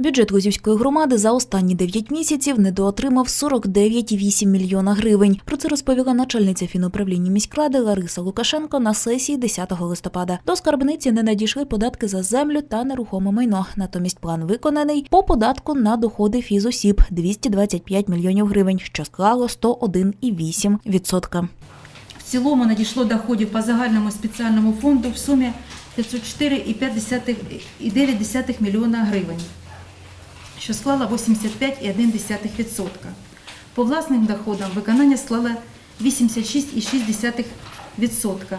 Бюджет Лозівської громади за останні 9 місяців недоотримав 49,8 мільйона гривень. Про це розповіла начальниця фінуправління міськради Лариса Лукашенко на сесії 10 листопада. До скарбниці не надійшли податки за землю та нерухоме майно. Натомість план виконаний по податку на доходи фізосіб 225 мільйонів гривень, що склало 101,8%. В цілому надійшло доходів по загальному спеціальному фонду в сумі 504,9 мільйона гривень, що склало 85,1%. По власним доходам виконання склало 86,6%.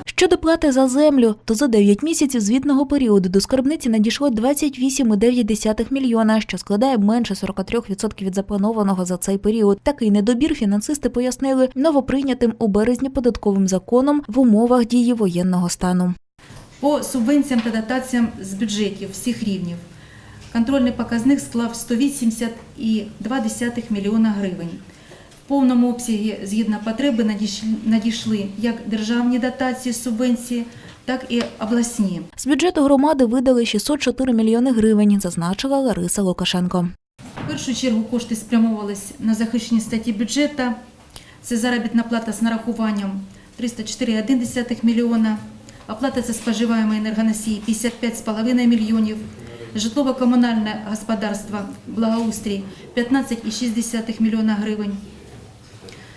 Щодо плати за землю, то за 9 місяців звітного періоду до скарбниці надійшло 28,9 мільйона, що складає менше 43% від запланованого за цей період. Такий недобір фінансисти пояснили новоприйнятим у березні податковим законом в умовах дії воєнного стану. По субвенціям та дотаціям з бюджетів всіх рівнів контрольний показник склав 108,2 мільйона гривень. В повному обсязі згідно потреби надійшли, як державні дотації, субвенції, так і обласні. З бюджету громади видали 604 мільйони гривень, зазначила Лариса Лукашенко. В першу чергу кошти спрямовувались на захищені статті бюджету. Це заробітна плата з нарахуванням 304,1 мільйона, оплата за споживаємо енергоносії 55,5 мільйонів, житлово-комунальне господарство благоустрій 15,6 мільйона гривень.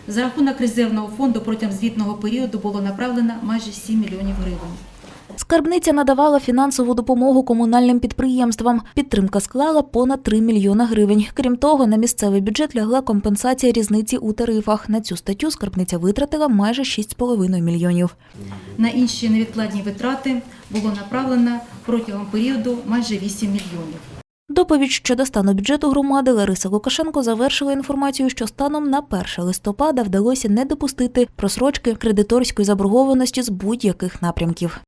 За рахунок резервного фонду протягом звітного періоду було направлено майже 7 мільйонів гривень. Скарбниця надавала фінансову допомогу комунальним підприємствам. Підтримка склала понад 3 мільйона гривень. Крім того, на місцевий бюджет лягла компенсація різниці у тарифах. На цю статтю скарбниця витратила майже 6,5 мільйонів. На інші невідкладні витрати було направлено протягом періоду майже 8 мільйонів. Доповідь щодо стану бюджету громади Лариса Лукашенко завершила інформацію, що станом на 1 листопада вдалося не допустити просрочки кредиторської заборгованості з будь-яких напрямків.